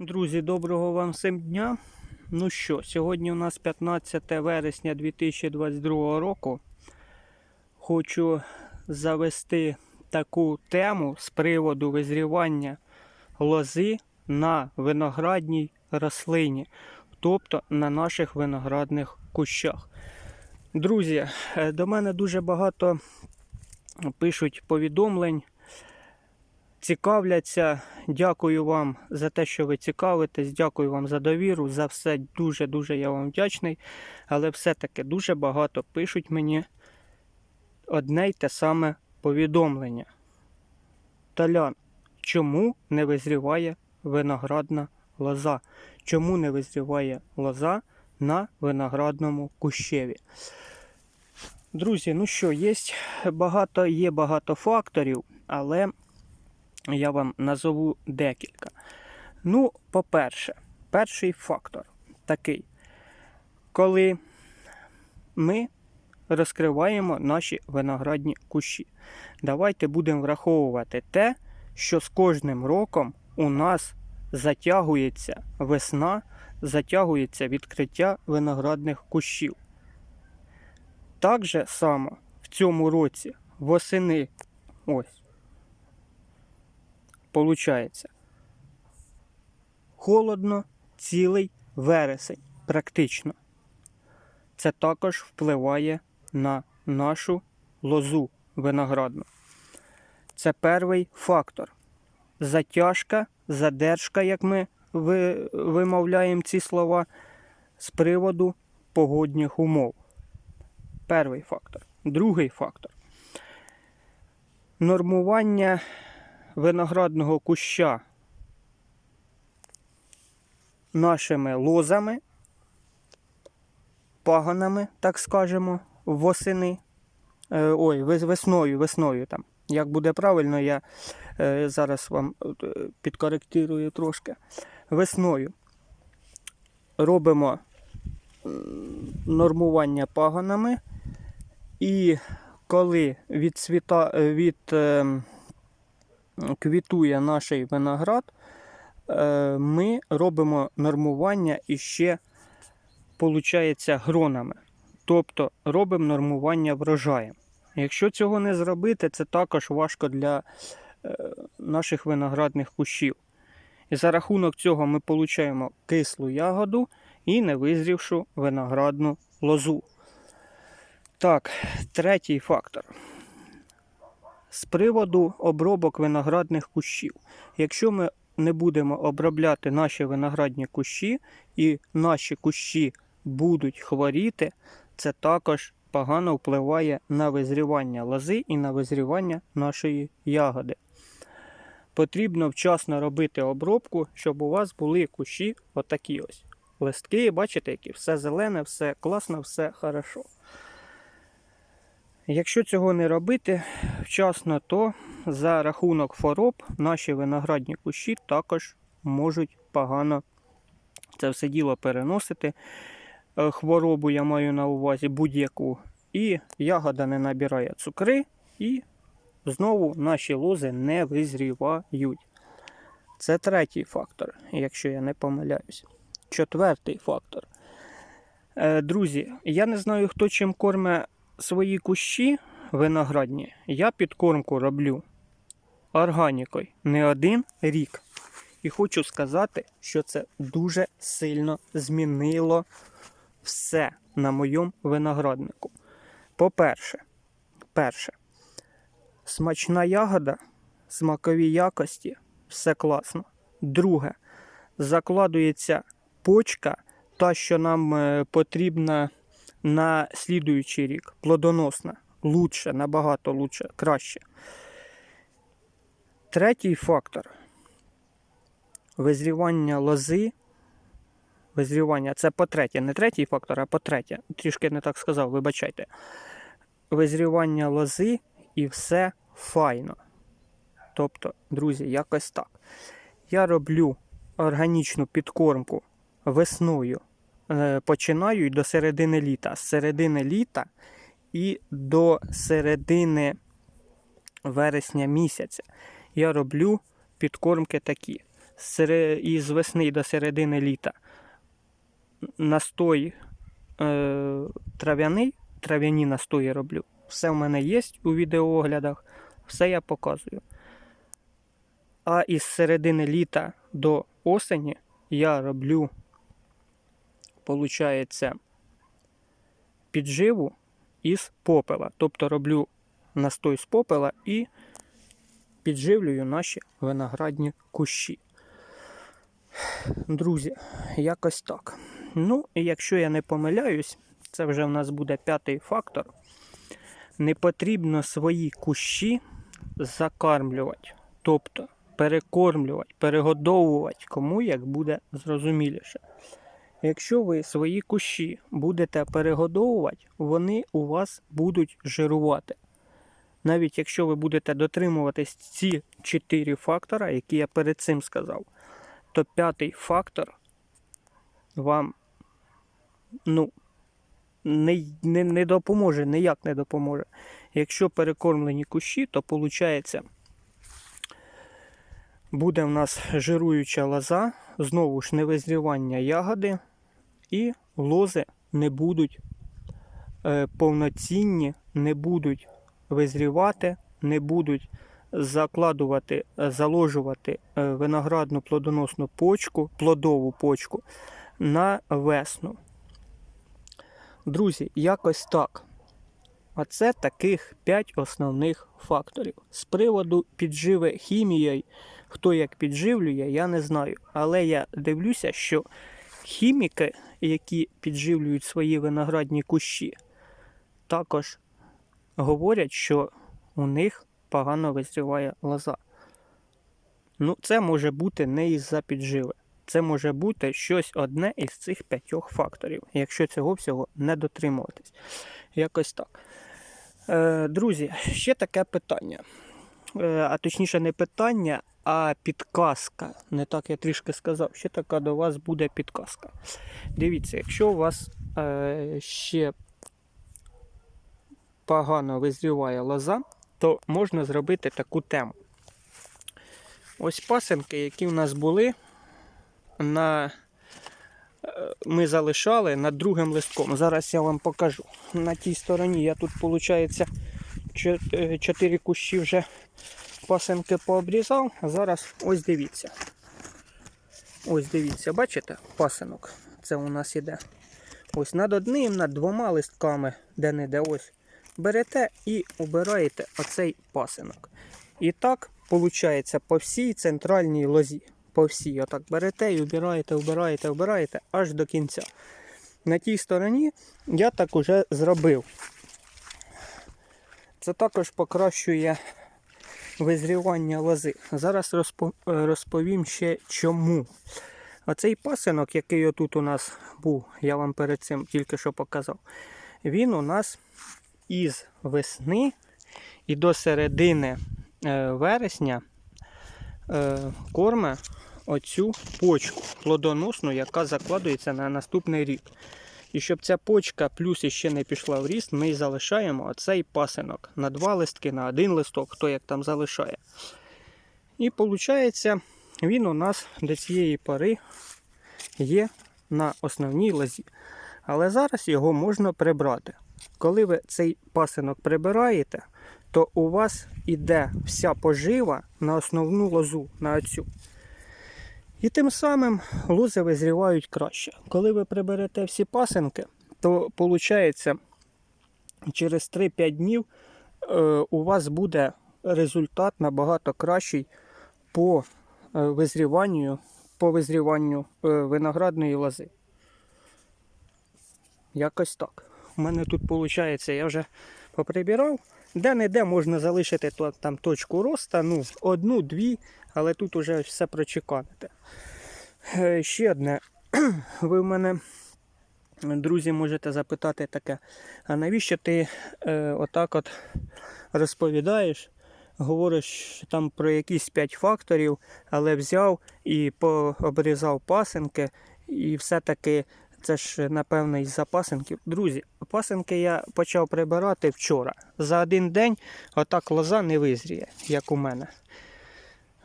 Друзі, доброго вам всім дня. Ну що, сьогодні у нас 15 вересня 2022 року. Хочу завести таку тему з приводу визрівання лози на виноградній рослині, тобто на наших виноградних кущах. Друзі, е, до мене дуже багато пишуть повідомлень цікавляться. Дякую вам за те, що ви цікавитесь. Дякую вам за довіру. За все дуже-дуже я вам вдячний. Але все-таки дуже багато пишуть мені одне й те саме повідомлення. Талян, чому не визріває виноградна лоза? Чому не визріває лоза на виноградному кущеві? Друзі, ну що, є багато, є багато факторів, але я вам назову декілька. Ну, по-перше, перший фактор такий, коли ми розкриваємо наші виноградні кущі. Давайте будемо враховувати те, що з кожним роком у нас затягується весна, затягується відкриття виноградних кущів. Так же само в цьому році восени ось Получається. Холодно цілий вересень, практично. Це також впливає на нашу лозу виноградну. Це перший фактор. Затяжка, задержка, як ми вимовляємо ці слова, з приводу погодних умов. Перший фактор. Другий фактор. Нормування виноградного куща нашими лозами, паганами, так скажемо, восени. Е, Ой, весною, весною там. Як буде правильно, я е, зараз вам е, підкоректирую трошки. Весною робимо нормування паганами, і коли від, світа, від ем, квітує наш виноград, е, ми робимо нормування іще, виходить, гронами. Тобто робимо нормування врожаєм. Якщо цього не зробити, це також важко для е, наших виноградних кущів. І за рахунок цього ми отримуємо кислу ягоду і невизрівшу виноградну лозу. Так, третій фактор з приводу обробок виноградних кущів. Якщо ми не будемо обробляти наші виноградні кущі, і наші кущі будуть хворіти, це також погано впливає на визрівання лози і на визрівання нашої ягоди. Потрібно вчасно робити обробку, щоб у вас були кущі отакі ось. Листки, бачите, які все зелене, все класно, все хорошо. Якщо цього не робити вчасно, то за рахунок хвороб наші виноградні кущі також можуть погано це все діло переносити. Е, Хворобу я маю на увазі будь-яку. І ягода не набирає цукри, і знову наші лози не визрівають. Це третій фактор, якщо я не помиляюсь. Четвертий фактор. Е, Друзі, я не знаю, хто чим корме свої кущі виноградні. Я підкормку роблю органікою не один рік. І хочу сказати, що це дуже сильно змінило все на моєму винограднику. По-перше, перше, смачна ягода, смакові якості, все класно. Друге, закладується почка, та, що нам е, потрібна на слідуючий рік. Плодоносна, лучше, набагато лучше, краще. Третій фактор визрівання лози. Визрівання, це по-третє, не третій фактор, а по-третє. Трішки не так сказав, вибачайте. Визрівання лози і все файно. Тобто, друзі, якось так. Я роблю органічну підкормку весною. Е, Починаю до середини літа. З середини літа і до середини вересня місяця я роблю підкормки такі. із весни до середини літа настой е, трав'яний, трав'яні настої роблю. Все в мене є у відеооглядах, все я показую. А із середини літа до осені я роблю, получається, підживу із попела. Тобто роблю настой з попела і підживлюю наші виноградні кущі. Друзі, якось так. Ну, і якщо я не помиляюсь, це вже в нас буде п'ятий фактор. Не потрібно свої кущі закармлювати. Тобто перекормлювати, перегодовувати, кому як буде зрозуміліше. Якщо ви свої кущі будете перегодовувати, вони у вас будуть жирувати. Навіть якщо ви будете дотримуватись ці чотири фактора, які я перед цим сказав, то п'ятий фактор вам ну, не, не, не допоможе, ніяк не допоможе. Якщо перекормлені кущі, то виходить, буде в нас жируюча лоза, знову ж невизрівання ягоди, і лози не будуть е, повноцінні, не будуть визрівати, не будуть закладувати, е, заложувати е, виноградну плодоносну почку, плодову почку на весну. Друзі, якось так. Оце таких 5 основних факторів. З приводу підживи хімією, хто як підживлює, я не знаю. Але я дивлюся, що хіміки, які підживлюють свої виноградні кущі, також говорять, що у них погано визріває лоза. Ну, це може бути не із-за підживи. Це може бути щось одне із цих п'ятьох факторів, якщо цього всього не дотримуватись. Якось так. Е, друзі, ще таке питання. Е, а точніше, не питання, а підказка. Не так я трішки сказав. Ще така до вас буде підказка. Дивіться, якщо у вас е, ще погано визріває лоза, то можна зробити таку тему. Ось пасенки, які у нас були, на... е, ми залишали над другим листком. Зараз я вам покажу. На тій стороні я тут, виходить, 4 кущі вже пасенки пообрізав. Зараз ось дивіться. Ось дивіться, бачите, пасинок. Це у нас іде. Ось над одним, над двома листками, де не де ось. Берете і обираєте оцей пасинок. І так, виходить, по всій центральній лозі. По всій. Отак берете і обираєте, обираєте, обираєте аж до кінця. На тій стороні я так уже зробив. Це також покращує визрівання лози. Зараз е, розповім ще чому. Оцей пасинок, який отут у нас був, я вам перед цим тільки що показав, він у нас із весни і до середини е, вересня е, корме оцю почку плодоносну, яка закладується на наступний рік. І щоб ця почка плюс іще не пішла в ріст, ми залишаємо оцей пасинок на два листки, на один листок, хто як там залишає. І виходить, він у нас до цієї пори є на основній лозі. Але зараз його можна прибрати. Коли ви цей пасинок прибираєте, то у вас іде вся пожива на основну лозу, на оцю. І тим самим лози визрівають краще. Коли ви приберете всі пасинки, то виходить, через 3-5 днів е, у вас буде результат набагато кращий по е, визріванню, по визріванню е, виноградної лози. Якось так. У мене тут виходить, я вже поприбирав. Де-не-де можна залишити то- там точку роста, ну, одну-дві, але тут уже все прочеканите. Е, Ще одне. Ви в мене, друзі, можете запитати таке, а навіщо ти е, отак от розповідаєш, говориш там про якісь 5 факторів, але взяв і пообрізав пасинки, і все-таки це ж напевно із запасинків. Друзі, пасинки я почав прибирати вчора. За один день отак лоза не визріє, як у мене.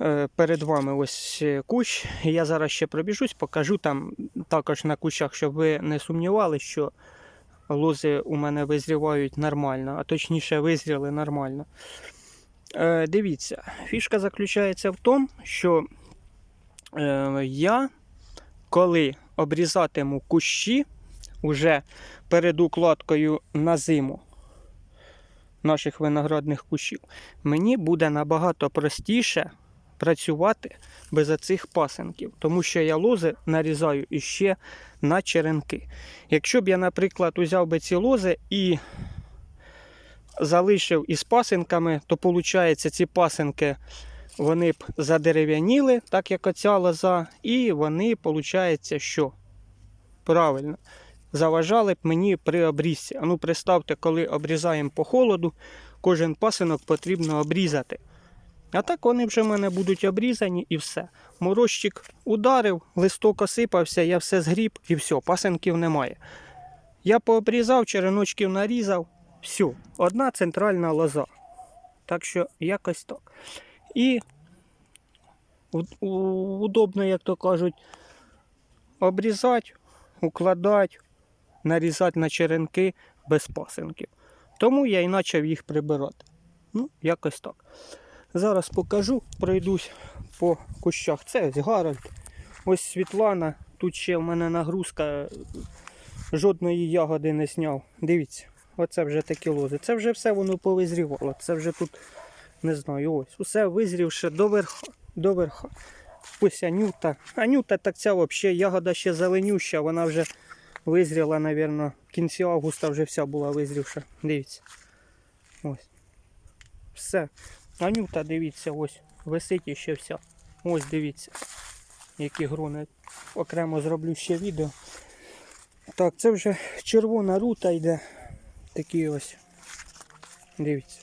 Е, Перед вами ось е, кущ. Я зараз ще пробіжусь, покажу там також на кущах, щоб ви не сумнівалися, що лози у мене визрівають нормально, а точніше визріли нормально. Е, Дивіться, фішка заключається в тому, що е, я, коли обрізатиму кущі уже перед укладкою на зиму наших виноградних кущів, мені буде набагато простіше працювати без цих пасенків, тому що я лози нарізаю іще на черенки. Якщо б я, наприклад, узяв би ці лози і залишив із пасинками, то виходить, ці пасинки вони б задерев'яніли, так як оця лоза, і вони, виходить, що правильно заважали б мені при обрізці. А ну, представте, коли обрізаємо по холоду, кожен пасинок потрібно обрізати. А так вони вже в мене будуть обрізані і все. Морозчик ударив, листок осипався, я все згріб і все, пасинків немає. Я пообрізав, череночків нарізав, все, одна центральна лоза. Так що якось так. І удобно, як то кажуть, обрізати, укладати, нарізати на черенки без пасинків. Тому я і почав їх прибирати. Ну, якось так. Зараз покажу, пройдусь по кущах. Це ось Гарольд, ось Світлана. Тут ще в мене нагрузка, жодної ягоди не зняв. Дивіться, оце вже такі лози. Це вже все воно повизрівало. Це вже тут, не знаю, ось. Усе визрівше до верха. До верха. Ось Анюта. Анюта так ця взагалі ягода ще зеленюща, вона вже визріла, мабуть, в кінці августа вже вся була визрівша. Дивіться. Ось. Все. Анюта, дивіться, ось, висить іще вся. Ось дивіться, які грони. Окремо зроблю ще відео. Так, це вже червона рута йде. Такі ось. Дивіться.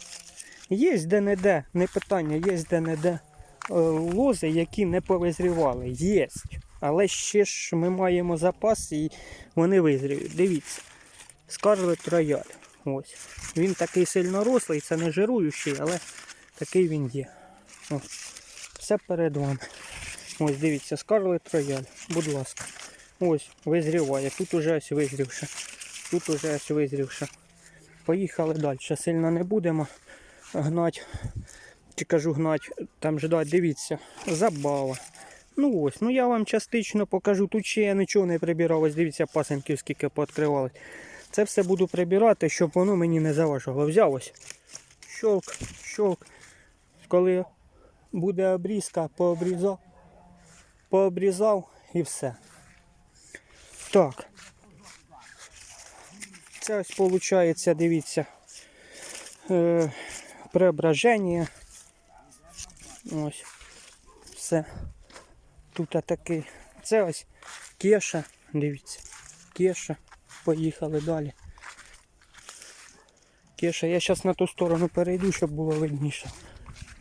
Є де-не-де, не питання, є де-не-де лози, які не повизрівали. Є. Але ще ж ми маємо запас і вони визріють. Дивіться. Скарлет рояль. Ось. Він такий сильно рослий, це не жируючий, але такий він є. О, все перед вами. Ось дивіться, Скарлет Рояль, будь ласка. Ось, визріває. Тут уже ось визрівше. Тут уже ось визрівше. Поїхали далі. Сильно не будемо гнати. Чи кажу гнати, там ждать, дивіться, забава. Ну ось, ну я вам частично покажу. Тут ще я нічого не прибирав. Ось дивіться, пасенків скільки пооткривались. Це все буду прибирати, щоб воно мені не заважало. Взяв ось. Щолк, щолк. Коли буде обрізка, пообрізав, пообрізав і все. Так. Це ось виходить, дивіться, е, преображення. Ось. Все. Тут такий. Це ось кеша, дивіться. Кеша. Поїхали далі. Кеша, я зараз на ту сторону перейду, щоб було видніше.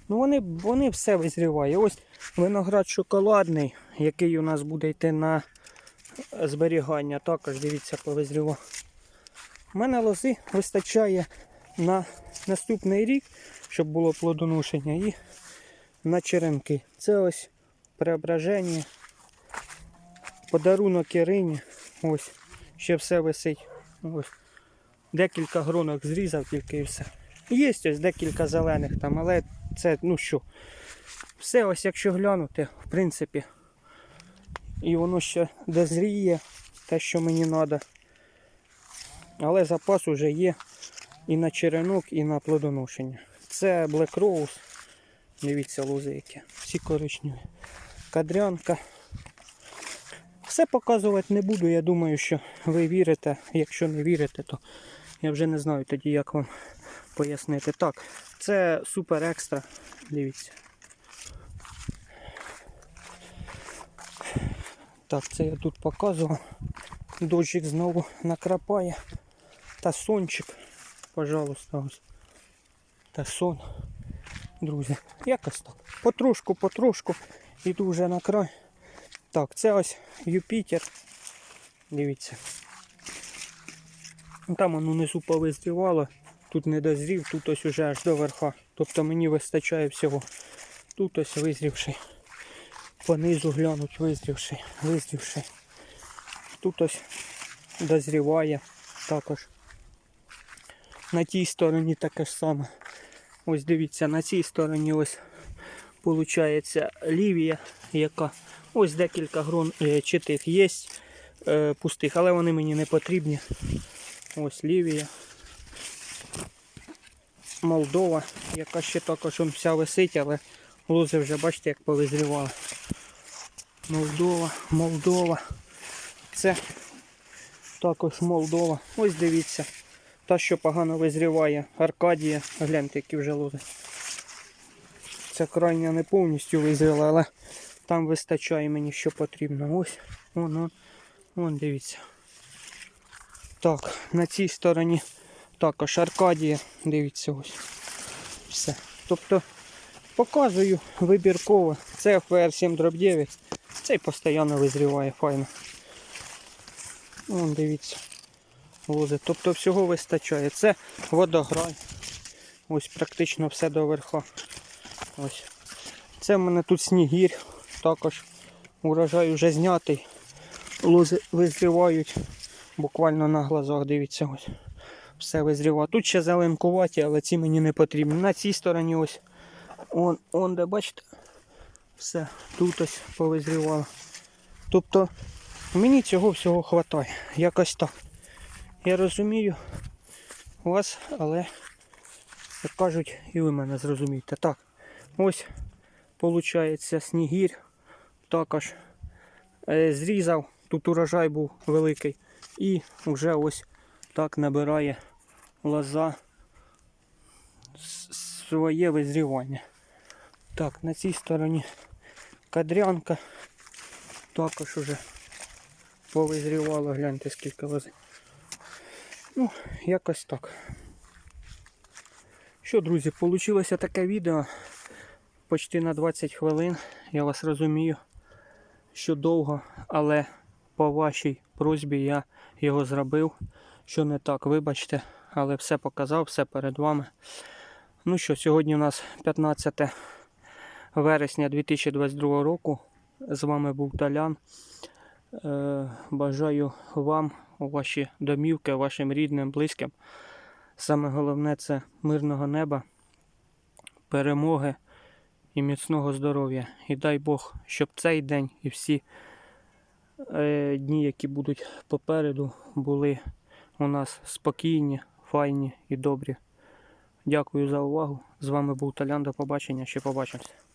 Ну вони, вони все визріває. Ось виноград шоколадний, який у нас буде йти на зберігання. Також дивіться, повизрівав. У мене лози вистачає на наступний рік, щоб було плодоношення, і на черенки. Це ось преображення, подарунок Ірині. Ось, ще все висить. Ось. Декілька гронок зрізав тільки і все. Є ось декілька зелених там, але це, ну що, все ось якщо глянути, в принципі, і воно ще дозріє, те, що мені треба. Але запас уже є і на черенок, і на плодоношення. Це Black Rose. Дивіться, лози які. Всі коричневі. Кадрянка. Все показувати не буду. Я думаю, що ви вірите. Якщо не вірите, то я вже не знаю тоді, як вам пояснити. Так, це супер екстра. Дивіться. Так, це я тут показував. Дощик знову накрапає. Та сончик, пожалуйста, ось. Та сон. Друзі, якось так. Потрошку, потрошку. Іду вже на край. Так, це ось Юпітер. Дивіться. Там воно внизу повизрівало. Тут не дозрів, тут ось уже аж до верха. Тобто мені вистачає всього Тут ось визрівший. Понизу глянуть, визрівший, визрівший. Тут ось дозріває також. На тій стороні таке ж саме. Ось дивіться, на цій стороні ось виходить лівія, яка ось декілька грон е, чи тих є е, пустих, але вони мені не потрібні. Ось лівія. Молдова, яка ще також вся висить, але лози вже бачите, як повизрівали. Молдова, Молдова. Це також Молдова. Ось дивіться. Та, що погано визріває. Аркадія. Гляньте, які вже лози. Ця крайня не повністю визріла, але там вистачає мені що потрібно. Ось, вон, вон, дивіться. Так, на цій стороні також Аркадія. Дивіться ось. Все. Тобто показую вибірково. Це FR7-9. Цей постійно визріває файно. Вон дивіться. Лози. Тобто всього вистачає. Це водограй. Ось практично все до верха. Це в мене тут снігір. Також урожай вже знятий. Лози визрівають буквально на глазах, дивіться ось. Все визріває. Тут ще зеленкуваті, але ці мені не потрібні. На цій стороні ось. Он, он де бачите? Все, тут ось повизрівало. Тобто мені цього всього вистачає. Якось так. Я розумію вас, але як кажуть, і ви мене зрозумієте. Так, ось виходить снігір. Також е, зрізав, тут урожай був великий. І вже ось так набирає лоза своє визрівання. Так, на цій стороні кадрянка також уже повизрівала, гляньте скільки лози. Ну, якось так. Що, друзі, вийшло таке відео почти на 20 хвилин. Я вас розумію, що довго, але по вашій просьбі я його зробив. Що не так, вибачте, але все показав, все перед вами. Ну що, сьогодні у нас 15 вересня 2022 року. З вами був Талян. Е, бажаю вам у ваші домівки, вашим рідним, близьким. Саме головне це мирного неба, перемоги і міцного здоров'я. І дай Бог, щоб цей день і всі е, дні, які будуть попереду, були у нас спокійні, файні і добрі. Дякую за увагу. З вами був Талян. До побачення. Ще побачимось.